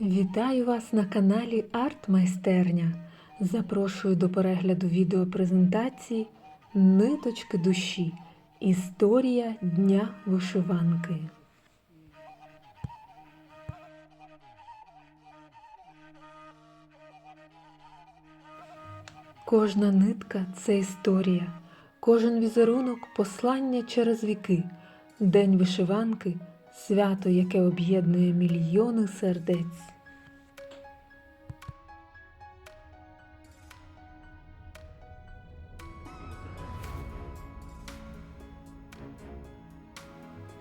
Вітаю вас на каналі Арт Майстерня. Запрошую до перегляду відеопрезентації Ниточки душі. Історія Дня вишиванки. Кожна нитка це історія, кожен візерунок послання через віки, День вишиванки свято, яке об'єднує мільйони сердець.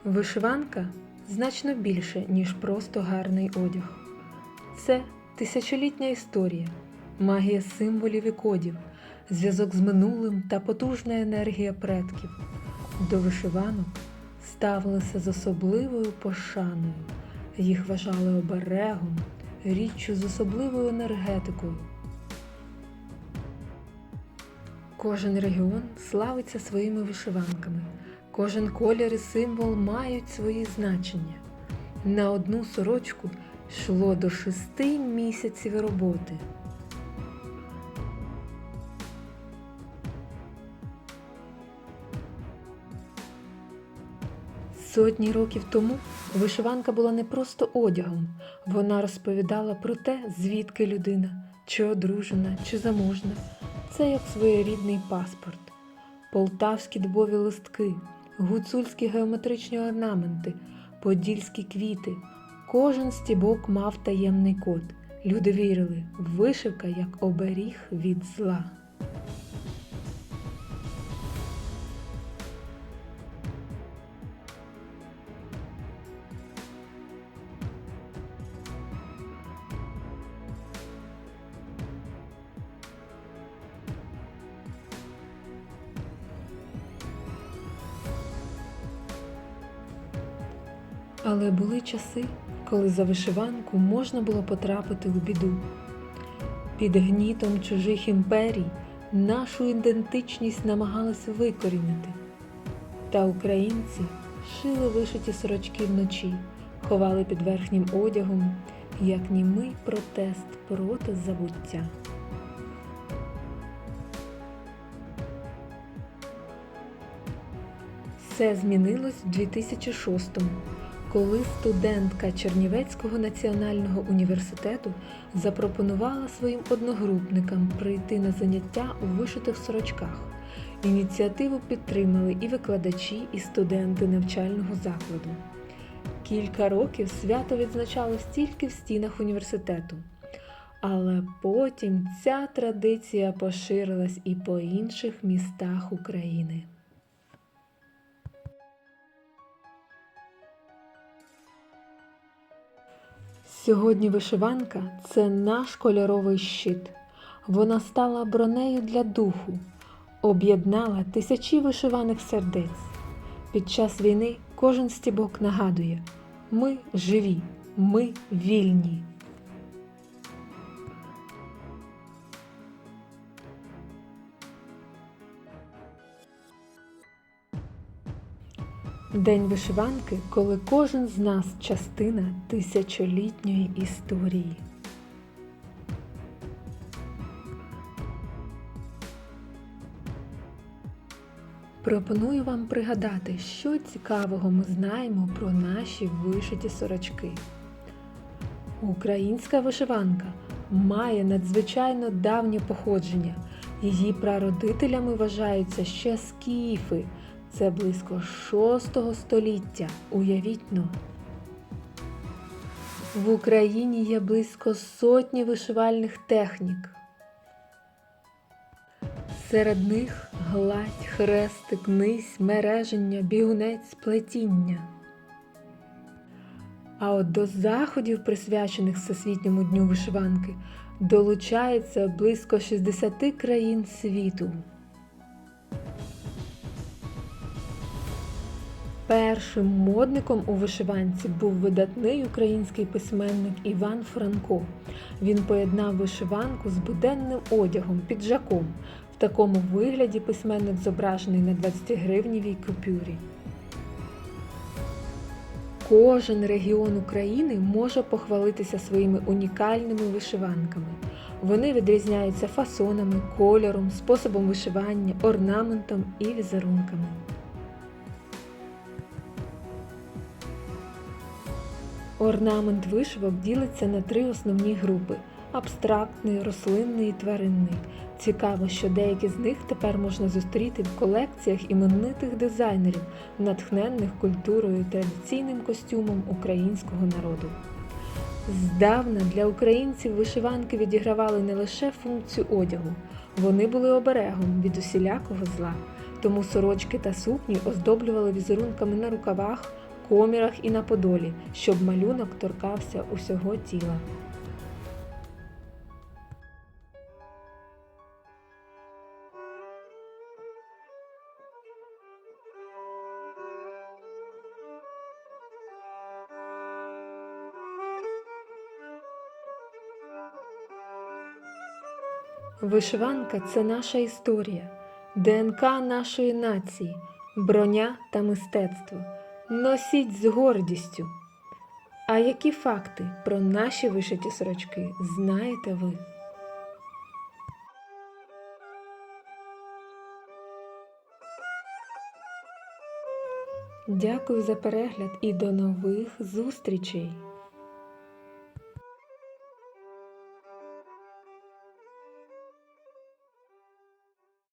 Вишиванка значно більше, ніж просто гарний одяг. Це тисячолітня історія, магія символів і кодів, зв'язок з минулим та потужна енергія предків. До вишиванок ставилися з особливою пошаною. Їх вважали оберегом, річчю з особливою енергетикою. Кожен регіон славиться своїми вишиванками. Кожен колір і символ мають свої значення. На одну сорочку йшло до шести місяців роботи. Сотні років тому вишиванка була не просто одягом, вона розповідала про те, звідки людина, чи одружена, чи заможна. Це як своєрідний паспорт. Полтавські дубові листки, гуцульські геометричні орнаменти, подільські квіти. Кожен стібок мав таємний код. Люди вірили, вишивка як оберіг від зла. Але були часи, коли за вишиванку можна було потрапити у біду. Під гнітом чужих імперій нашу ідентичність намагалися викорінити. Та українці шили вишиті сорочки вночі, ховали під верхнім одягом, як німий протест проти забуття. Все змінилось в 2006-му, коли студентка Чернівецького національного університету запропонувала своїм одногрупникам прийти на заняття у вишитих сорочках. Ініціативу підтримали і викладачі, і студенти навчального закладу. Кілька років свято відзначалось тільки в стінах університету. Але потім ця традиція поширилась і по інших містах України. Сьогодні вишиванка це наш кольоровий щит. Вона стала бронею для духу, об'єднала тисячі вишиваних сердець. Під час війни кожен стібок нагадує: ми живі, ми вільні. День вишиванки, коли кожен з нас частина тисячолітньої історії. Пропоную вам пригадати, що цікавого ми знаємо про наші вишиті сорочки. Українська вишиванка має надзвичайно давнє походження. Її прародителями вважаються ще скіфи. Це близько 6 століття. Уявіть но. В Україні є близько сотні вишивальних технік. Серед них гладь, хрестик, низь, мереження, бігунець, плетіння. А от до заходів, присвячених Всесвітньому дню вишиванки, долучається близько 60 країн світу. Першим модником у вишиванці був видатний український письменник Іван Франко. Він поєднав вишиванку з буденним одягом, піджаком. В такому вигляді письменник зображений на 20 гривнівій купюрі. Кожен регіон України може похвалитися своїми унікальними вишиванками. Вони відрізняються фасонами, кольором, способом вишивання, орнаментом і візерунками. Орнамент вишивок ділиться на три основні групи: абстрактний, рослинний і тваринний. Цікаво, що деякі з них тепер можна зустріти в колекціях іменитих дизайнерів, натхненних культурою і традиційним костюмом українського народу. Здавна для українців вишиванки відігравали не лише функцію одягу, вони були оберегом від усілякого зла. Тому сорочки та сукні оздоблювали візерунками на рукавах, комірах і на подолі, щоб малюнок торкався усього тіла. Вишиванка це наша історія, ДНК нашої нації, броня та мистецтво. Носіть з гордістю. А які факти про наші вишиті сорочки знаєте ви? Дякую за перегляд і до нових зустрічей!